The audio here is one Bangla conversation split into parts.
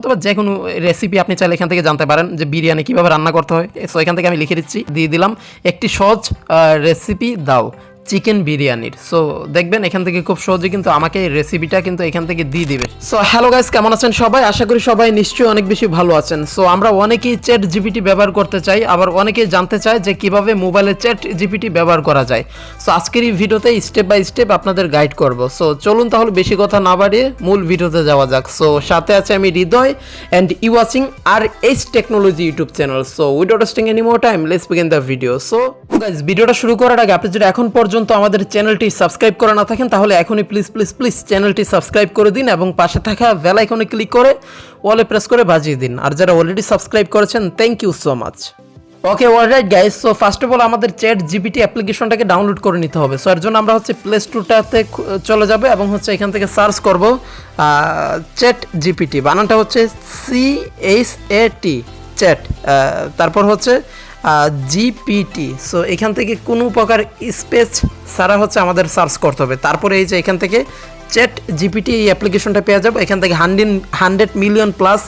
অথবা যে কোনো রেসিপি আপনি চাইলে এখান থেকে জানতে পারেন যে বিরিয়ানি কীভাবে রান্না করতে হয়। সো এখান থেকে আমি লিখে দিচ্ছি, দিয়ে দিলাম, একটি সহজ রেসিপি দাও। চিকেন বিরিয়ানির। সো দেখবেন এখান থেকে খুব সহজে কিন্তু আমাকে রেসিপিটা কিন্তু এখান থেকে দিয়ে দিবে। সো হ্যালো গাইস কেমন আছেন সবাই? আশা করি সবাই নিশ্চয়ই অনেক বেশি ভালো আছেন। সো আমরা অনেকেই চ্যাট জিপিটি ব্যবহার করতে চাই, আবার অনেকেই জানতে চায় যে কীভাবে মোবাইলে চ্যাট জিপিটি ব্যবহার করা যায়। সো আজকের এই ভিডিওতে স্টেপ বাই স্টেপ আপনাদের গাইড করব। সো চলুন তাহলে বেশি কথা না বাড়িয়ে মূল ভিডিওতে যাওয়া যাক। সো সাথে আছে আমি Hriday and you watching R H technology YouTube channel so without wasting any more time let's begin the video so guys ভিডিওটা শুরু করার আগে আপনি যদি এখন পর্যন্ত আমাদের চ্যানেলটি সাবস্ক্রাইব করে না থাকেন, তাহলে এখনই প্লিজ প্লিজ প্লিজ চ্যানেলটি সাবস্ক্রাইব করে দিন এবং পাশে থাকা বেল আইকনে ক্লিক করে ওয়ালে প্রেস করে বাজিয়ে দিন। আর যারা অলরেডি সাবস্ক্রাইব করেছেন thank you so much okay alright guys so first of all আমাদের চ্যাট জিপিটি অ্যাপ্লিকেশনটাকে ডাউনলোড করে নিতে হবে। সো এর জন্য আমরা হচ্ছে প্লে স্টোরটাতে চলে যাবে এবং হচ্ছে এখান থেকে সার্চ করব চ্যাট জিপিটি বানানটা হচ্ছে C H A T chat তারপর হচ্ছে জিপিটি সো এখান থেকে কোনো প্রকার স্পেস ছাড়া হচ্ছে আমাদের সার্চ করতে হবে। তারপরে এই যে এখান থেকে চ্যাট জিপিটি এই অ্যাপ্লিকেশনটা পেয়ে যাব। এখান থেকে hundred hundred million plus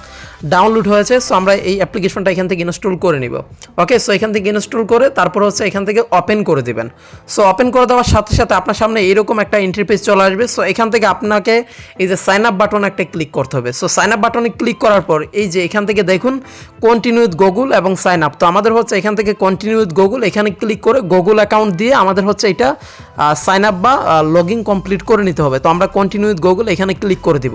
download হয়েছে সো আমরা এই অ্যাপ্লিকেশনটা এখান থেকে ইনস্টল করে নিব। ওকে সো এখান থেকে ইনস্টল করে, তারপর হচ্ছে এখান থেকে ওপেন করে দিবেন। সো ওপেন করে দেওয়ার সাথে সাথে আপনার সামনে এরকম একটা ইন্টারফেস চলে আসবে। সো এখান থেকে আপনাকে এই যে সাইন আপ বাটন একটা ক্লিক করতে হবে। সো সাইন আপ বাটনে ক্লিক করার পর, এই যে এখান থেকে দেখুন কন্টিনিউ উইথ গুগল এবং সাইন আপ তো আমাদের হচ্ছে এখান থেকে কন্টিনিউ উইথ গুগল এখানে ক্লিক করে গুগল অ্যাকাউন্ট দিয়ে আমাদের হচ্ছে এটা সাইন আপ বা লগ ইন কমপ্লিট করে নিতে হবে। তো আমরা কন্টিনিউ গুগল এখানে ক্লিক করে দিব।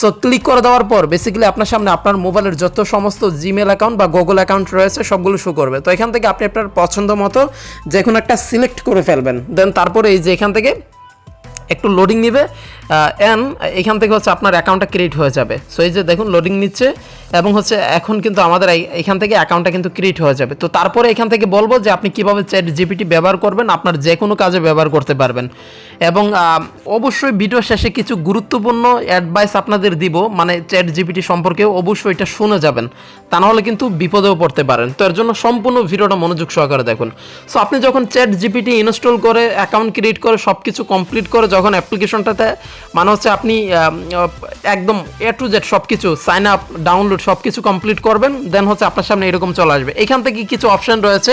সো ক্লিক করে দেওয়ার পর বেসিক্যালি আপনার সামনে আপনার মোবাইলের যত সমস্ত জিমেল অ্যাকাউন্ট বা গুগল অ্যাকাউন্ট রয়েছে, সবগুলো শো করবে। তো এখান থেকে আপনি আপনার পছন্দ মতো যে কোনো একটা সিলেক্ট করে ফেলবেন। দেন তারপরে এই যে এখান থেকে একটু লোডিং নিবে। অ্যান এখান থেকে হচ্ছে আপনার অ্যাকাউন্টটা ক্রিয়েট হয়ে যাবে। সো এই যে দেখুন লোডিং নিচ্ছে এবং হচ্ছে এখন কিন্তু আমাদের এখান থেকে অ্যাকাউন্টটা কিন্তু ক্রিয়েট হয়ে যাবে। তো তারপরে এখান থেকে বলব যে আপনি কীভাবে চ্যাট জিপিটি ব্যবহার করবেন, আপনার যে কোনো কাজে ব্যবহার করতে পারবেন। এবং অবশ্যই ভিডিও শেষে কিছু গুরুত্বপূর্ণ অ্যাডভাইস আপনাদের দিব মানে চ্যাট জিপিটি সম্পর্কেও অবশ্যই এটা শুনে যাবেন। তা নাহলে কিন্তু বিপদেও পড়তে পারেন। তো এর জন্য সম্পূর্ণ ভিডিওটা মনোযোগ সহকারে দেখুন। সো আপনি যখন চ্যাট জিপিটি ইনস্টল করে অ্যাকাউন্ট ক্রিয়েট করে সব কিছু কমপ্লিট করে যখন অ্যাপ্লিকেশনটাতে মানে হচ্ছে আপনি একদম এ টু জেড সব কিছু সাইন আপ ডাউনলোড সব কিছু কমপ্লিট করবেন দেন হচ্ছে আপনার সামনে এরকম চলে আসবে। এখান থেকে কিছু অপশন রয়েছে।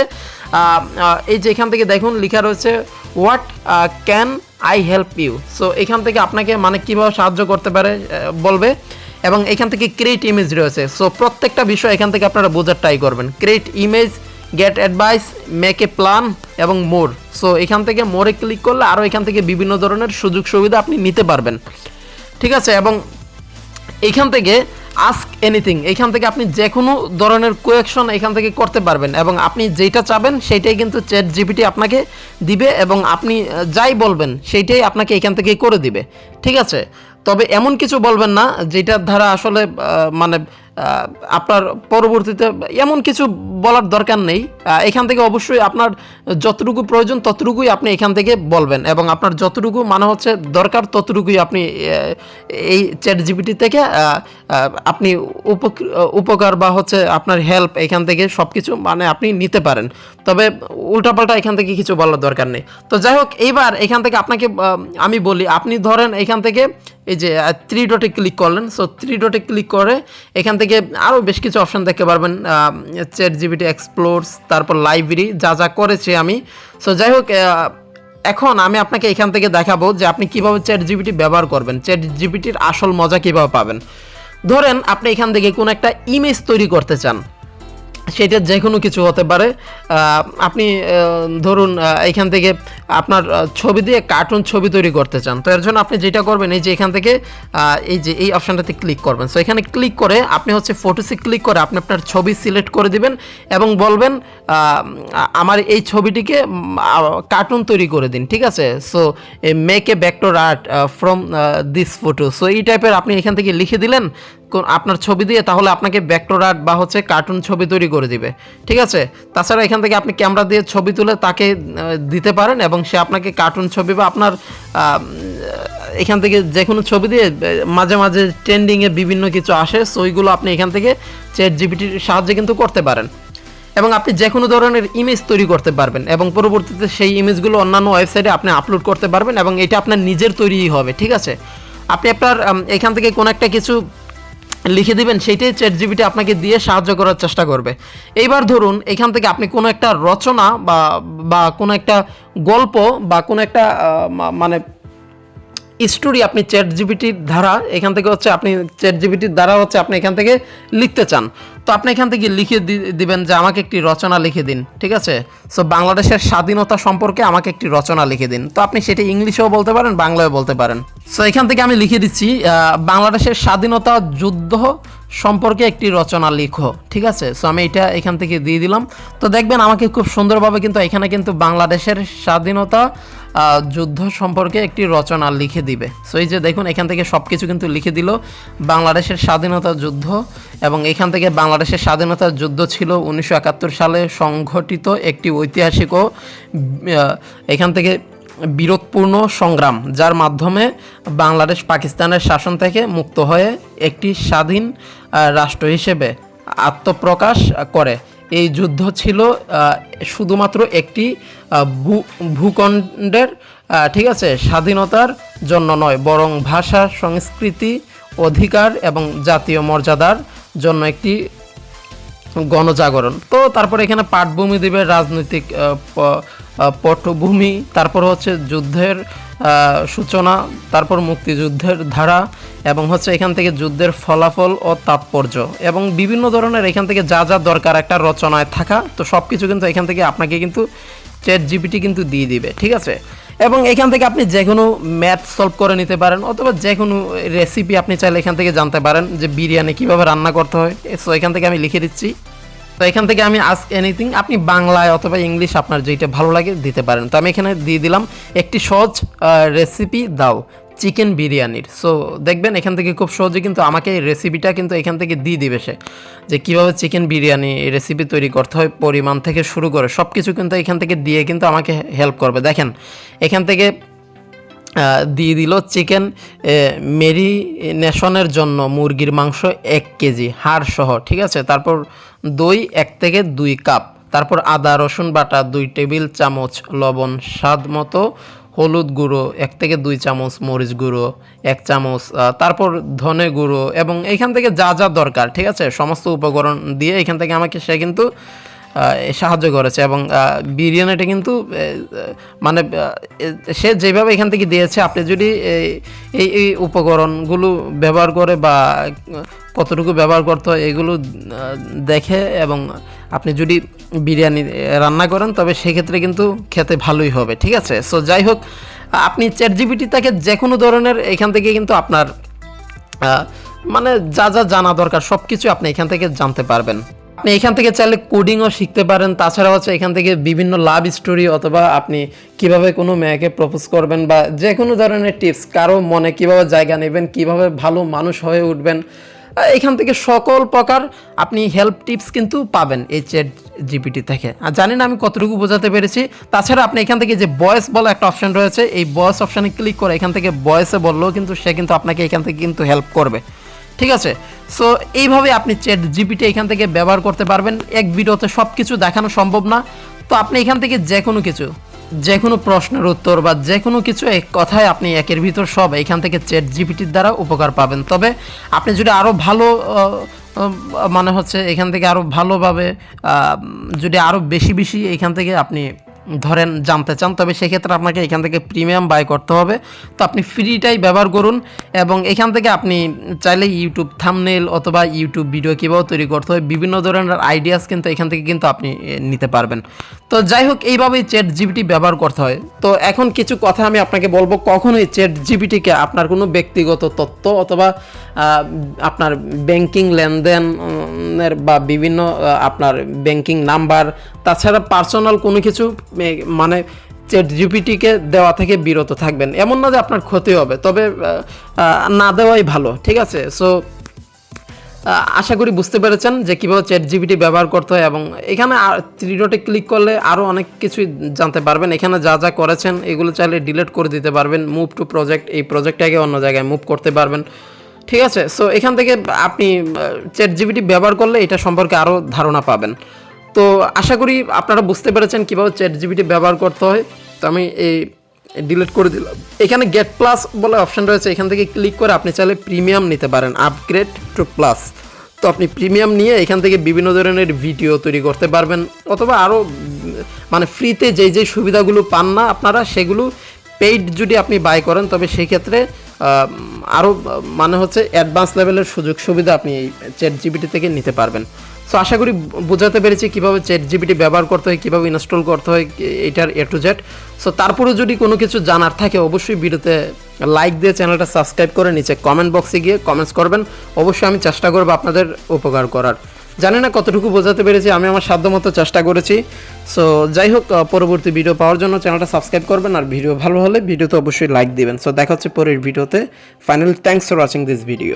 এই যে এখান থেকে দেখুন, লেখা রয়েছে what can I help you so এখান থেকে আপনাকে মানে কীভাবে সাহায্য করতে পারে বলবে। এবং এখান থেকে ক্রিয়েট ইমেজ রয়েছে। সো প্রত্যেকটা বিষয় এখান থেকে আপনারা বোঝার ট্রাই করবেন। Create image get advice make a plan এবং মোর সো এখান থেকে মোরে ক্লিক করলে আরও এখান থেকে বিভিন্ন ধরনের সুযোগ সুবিধা আপনি নিতে পারবেন। ঠিক আছে? এবং এখান থেকে আস্ক এনিথিং এখান থেকে আপনি যে কোনো ধরনের কোয়েকশন এখান থেকে করতে পারবেন এবং আপনি যেটা চাবেন সেইটাই কিন্তু চ্যাট জিপিটি আপনাকে দিবে এবং আপনি যাই বলবেন সেইটাই আপনাকে এখান থেকে করে দিবে। ঠিক আছে? তবে এমন কিছু বলবেন না যেটার দ্বারা আসলে মানে আপনার পরবর্তীতে এমন কিছু বলার দরকার নেই। এখান থেকে অবশ্যই আপনার যতটুকু প্রয়োজন ততটুকুই আপনি এখান থেকে বলবেন এবং আপনার যতটুকু মানে হচ্ছে দরকার ততটুকুই আপনি এই চ্যাট জিপিটি থেকে আপনি উপক- উপকার বা হচ্ছে আপনার হেল্প এখান থেকে সব কিছু মানে আপনি নিতে পারেন। তবে উল্টাপাল্টা এখান থেকে কিছু বলার দরকার নেই। তো যাই হোক, এইবার এখান থেকে আপনাকে আমি বলি, আপনি ধরেন এখান থেকে এই যে থ্রি ডটে ক্লিক করলেন। সো থ্রি ডটে ক্লিক করে এখান থেকে আরও বেশ কিছু অপশন দেখতে পারবেন। চ্যাট জিবিটি এক্সপ্লোরস তারপর লাইব্রেরি যা যা করেছি আমি। সো যাই হোক এখন আমি আপনাকে এখান থেকে দেখাবো যে আপনি কীভাবে চ্যাট জিবিটি ব্যবহার করবেন চ্যাট জিবিটির আসল মজা কীভাবে পাবেন। ধরেন, আপনি এখান থেকে কোনো একটা ইমেজ তৈরি করতে চান। সেটা যে কোনো কিছু হতে পারে। আপনি ধরুন এখান থেকে আপনার ছবি দিয়ে কার্টুন ছবি তৈরি করতে চান। তো এর জন্য আপনি যেটা করবেন, এই যে এখান থেকে এই যে এই অপশানটাতে ক্লিক করবেন। সো এখানে ক্লিক করে আপনি হচ্ছে ফটোসে ক্লিক করে আপনি আপনার ছবি সিলেক্ট করে দিবেন এবং বলবেন আমার এই ছবিটিকে কার্টুন তৈরি করে দিন, ঠিক আছে? So make a vector art from this photo so এই টাইপের আপনি এখান থেকে লিখে দিলেন আপনার ছবি দিয়ে তাহলে আপনাকে ভেক্টর আর্ট বা হচ্ছে কার্টুন ছবি তৈরি করে দিবে। ঠিক আছে? তাছাড়া এখান থেকে আপনি ক্যামেরা দিয়ে ছবি তুলে তাকে দিতে পারেন এবং সে আপনাকে কার্টুন ছবি বা আপনার এখান থেকে যে কোনো ছবি দিয়ে মাঝে মাঝে ট্রেন্ডিংয়ে বিভিন্ন কিছু আসে সো ওইগুলো আপনি এখান থেকে চ্যাট জিপিটির সাহায্যে কিন্তু করতে পারেন। এবং আপনি যে কোনো ধরনের ইমেজ তৈরি করতে পারবেন এবং পরবর্তীতে সেই ইমেজগুলো অন্যান্য ওয়েবসাইটে আপনি আপলোড করতে পারবেন এবং এটা আপনার নিজের তৈরিই হবে, ঠিক আছে? আপনি আপনার এখান থেকে কোনো একটা কিছু লিখে দিবেন, সেইটাই চ্যাট জিবিটি আপনাকে দিয়ে সাহায্য করার চেষ্টা করবে। এইবার ধরুন, এখান থেকে আপনি কোনো একটা রচনা বা বা কোনো একটা গল্প বা কোনো একটা মানে স্টোরি আপনি চ্যাট জিবিটির দ্বারা, এখান থেকে হচ্ছে আপনি চ্যাট জিবিটির দ্বারা হচ্ছে আপনি এখান থেকে লিখতে চান। তো আপনি এখান থেকে লিখে দিবেন যে আমাকে একটি রচনা লিখে দিন, ঠিক আছে? সো বাংলাদেশের স্বাধীনতা সম্পর্কে আমাকে একটি রচনা লিখে দিন। তো আপনি সেটি ইংলিশেও বলতে পারেন, বাংলায়ও বলতে পারেন। সো এখান থেকে আমি লিখে দিচ্ছি বাংলাদেশের স্বাধীনতা যুদ্ধ সম্পর্কে একটি রচনা লিখো, ঠিক আছে? সো আমি এটা এখান থেকে দিয়ে দিলাম। তো দেখবেন, আমাকে খুব সুন্দরভাবে কিন্তু এখানে কিন্তু বাংলাদেশের স্বাধীনতা যুদ্ধ সম্পর্কে একটি রচনা লিখে দিবে। সো এই যে দেখুন, এখান থেকে সব কিছু কিন্তু লিখে দিল। বাংলাদেশের স্বাধীনতা যুদ্ধ এবং এখান থেকে বাংলাদেশের স্বাধীনতা যুদ্ধ ছিল উনিশশো একাত্তর সালে সংঘটিত একটি ঐতিহাসিক ও এখান থেকে বিরোধপূর্ণ সংগ্রাম, যার মাধ্যমে বাংলাদেশ পাকিস্তানের শাসন থেকে মুক্ত হয়ে একটি স্বাধীন রাষ্ট্র হিসেবে আত্মপ্রকাশ করে। এই যুদ্ধ ছিল শুধুমাত্র একটি ভূখণ্ডের ঠিক আছে, স্বাধীনতার জন্য নয়, বরং ভাষা, সংস্কৃতি, অধিকার এবং জাতীয় মর্যাদার জন্য একটি গণজাগরণ। তো তারপরে এখানে পাটভূমি দিবে রাজনৈতিক পটভূমি, তারপর হচ্ছে যুদ্ধের সূচনা, তারপর মুক্তিযুদ্ধের ধারা এবং হচ্ছে এখান থেকে যুদ্ধের ফলাফল ও তাৎপর্য এবং বিভিন্ন ধরনের এখান থেকে যা যা দরকার একটা রচনায় থাকা, তো সব কিছু কিন্তু এখান থেকে আপনাকে কিন্তু চ্যাট জিপিটি কিন্তু দিয়ে দিবে, ঠিক আছে? এবং এখান থেকে আপনি যে কোনো ম্যাথ সলভ করে নিতে পারেন অথবা যে কোনো রেসিপি আপনি চাইলে এখান থেকে জানতে পারেন যে বিরিয়ানি কীভাবে রান্না করতে হয়। সো এখান থেকে আমি লিখে দিচ্ছি। তো এখান থেকে আমি আস্ক এনিথিং আপনি বাংলায় অথবা ইংলিশ আপনার যেটা ভালো লাগে দিতে পারেন। তো আমি এখানে দিয়ে দিলাম, একটি সহজ রেসিপি দাও চিকেন বিরিয়ানির। সো দেখবেন এখান থেকে খুব সহজে কিন্তু আমাকে এই রেসিপিটা কিন্তু এখান থেকে দিয়ে দিবে সে। যে কীভাবে চিকেন বিরিয়ানি রেসিপি তৈরি করতে হয়, পরিমাণ থেকে শুরু করে সব কিছু কিন্তু এখান থেকে দিয়ে কিন্তু আমাকে হেল্প করবে। দেখেন, এখান থেকে দিয়ে দিল চিকেন মেরিনেশনের জন্য মুরগির মাংস এক কেজি, হাড় সহ, ঠিক আছে? তারপর দই এক থেকে দুই কাপ। তারপর আদা, রসুন বাটা, দুই টেবিল চামচ লবণ স্বাদ মতো, হলুদ গুঁড়ো এক থেকে দুই চামচ মরিচ গুঁড়ো, এক চামচ তারপর ধনে গুঁড়ো এবং এখান থেকে যা যা দরকার, ঠিক আছে? সমস্ত উপকরণ দিয়ে এখান থেকে আমাকে সে কিন্তু সাহায্য করেছে এবং বিরিয়ানিটা কিন্তু মানে সে যেভাবে এখান থেকে দিয়েছে, আপনি যদি এই- এই উপকরণগুলো ব্যবহার করে বা, কতটুকু ব্যবহার করতে হয়, এগুলো দেখে এবং আপনি যদি বিরিয়ানি রান্না করেন, তবে সেক্ষেত্রে কিন্তু খেতে ভালোই হবে, ঠিক আছে? সো যাই হোক, আপনি চ্যাট জিবিটি থেকে যে কোনো ধরনের এখান থেকে কিন্তু আপনার মানে যা যা জানা দরকার সব কিছু আপনি এখান থেকে জানতে পারবেন। আপনি এখান থেকে চাইলে কোডিংও শিখতে পারেন। তাছাড়া হচ্ছে এখান থেকে বিভিন্ন লাভ স্টোরি অথবা আপনি কীভাবে কোনো মেয়েকে প্রপোজ করবেন বা যে কোনো ধরনের টিপস কারও মনে কীভাবে জায়গা নেবেন, কীভাবে ভালো মানুষ হয়ে উঠবেন এখান থেকে সকল প্রকার আপনি হেল্প টিপস কিন্তু পাবেন এই চ্যাট জিপিটি থেকে। আর জানি না আমি কতটুকু বোঝাতে পেরেছি। তাছাড়া আপনি এখান থেকে যে ভয়েস বলা একটা অপশন রয়েছে, এই ভয়েস অপশানে ক্লিক করে এখান থেকে ভয়েসে বললেও কিন্তু সে কিন্তু আপনাকে এখান থেকে কিন্তু হেল্প করবে। ঠিক আছে? সো এইভাবে আপনি চ্যাট জিপিটি এখান থেকে ব্যবহার করতে পারবেন। এক ভিডিওতে সব কিছু দেখানো সম্ভব না। তো আপনি এখান থেকে যে কোনো কিছু যে কোনো প্রশ্নের উত্তর বা যে কোনো কিছু এক কথায় আপনি একের ভিতর সব এখান থেকে চ্যাট জিপিটির দ্বারা উপকার পাবেন। তবে আপনি যদি আরও ভালো মানে হচ্ছে এখান থেকে আরও ভালোভাবে যদি আরও বেশি বেশি এখান থেকে আপনি ধরেন জানতে চান, তবে সেক্ষেত্রে আপনাকে এখান থেকে প্রিমিয়াম বাই করতে হবে। তো আপনি ফ্রিটাই ব্যবহার করুন এবং এখান থেকে আপনি চাইলে ইউটিউব থামনেল অথবা ইউটিউব ভিডিও কীভাবে তৈরি করতে হয়, বিভিন্ন ধরনের আইডিয়াস কিন্তু এখান থেকে কিন্তু আপনি নিতে পারবেন। তো যাই হোক, এইভাবেই চ্যাট জিবিটি ব্যবহার করতে হয়। তো এখন কিছু কথা আমি আপনাকে বলব, কখনোই চ্যাট জিবিটিকে আপনার কোনো ব্যক্তিগত তথ্য অথবা আপনার ব্যাংকিং লেনদেনের বা বিভিন্ন আপনার ব্যাংকিং নাম্বার তাছাড়া পার্সোনাল কোনো কিছু মানে চ্যাট জিপিটিকে দেওয়া থেকে বিরত থাকবেন। এমন না যে আপনার ক্ষতি হবে, তবে না দেওয়াই ভালো, ঠিক আছে? সো আশা করি বুঝতে পেরেছেন যে কীভাবে চ্যাট জিপিটি ব্যবহার করতে হয় এবং এখানে থ্রি ক্লিক করলে আরও অনেক কিছুই জানতে পারবেন। এখানে যা যা করেছেন, এগুলো চাইলে ডিলিট করে দিতে পারবেন। মুভ টু প্রজেক্ট এই প্রজেক্টটাকে অন্য জায়গায় মুভ করতে পারবেন। ঠিক আছে? সো এখান থেকে আপনি চ্যাট জিপিটি ব্যবহার করলে এটা সম্পর্কে আরও ধারণা পাবেন। তো আশা করি আপনারা বুঝতে পেরেছেন কীভাবে চ্যাট জিবিটি ব্যবহার করতে হয়। তো আমি এই ডিলিট করে দিলাম। এখানে গেট প্লাস বলে অপশন রয়েছে। এখান থেকে ক্লিক করে আপনি চাইলে প্রিমিয়াম নিতে পারেন। আপগ্রেড টু প্লাস তো আপনি প্রিমিয়াম নিয়ে এখান থেকে বিভিন্ন ধরনের ভিডিও তৈরি করতে পারবেন। অথবা আরও মানে ফ্রিতে যেই যেই সুবিধাগুলো পান না আপনারা, সেগুলো পেইড যদি আপনি বাই করেন, তবে সেই ক্ষেত্রে আরও মানে হচ্ছে অ্যাডভান্স লেভেলের সুযোগ সুবিধা আপনি এই চ্যাট জিবিটি থেকে নিতে পারবেন। সো আশা করি বোঝাতে পেরেছি কীভাবে চ্যাট জিবিটি ব্যবহার করতে হয়, কীভাবে ইনস্টল করতে হয়, এটার এ টু জেড সো তারপরেও যদি কোনো কিছু জানার থাকে, অবশ্যই ভিডিওতে লাইক দিয়ে চ্যানেলটা সাবস্ক্রাইব করে নিচে কমেন্ট বক্সে গিয়ে কমেন্টস করবেন। অবশ্যই আমি চেষ্টা করব আপনাদের উপকার করার। জানি না কতটুকু বোঝাতে পেরেছি, আমি আমার সাধ্যমতো চেষ্টা করেছি। সো যাই হোক পরবর্তী ভিডিও পাওয়ার জন্য চ্যানেলটা সাবস্ক্রাইব করবেন, আর ভিডিও ভালো হলে ভিডিওতে অবশ্যই লাইক দিবেন। সো দেখা হচ্ছে পরের ভিডিওতে final thanks for watching this video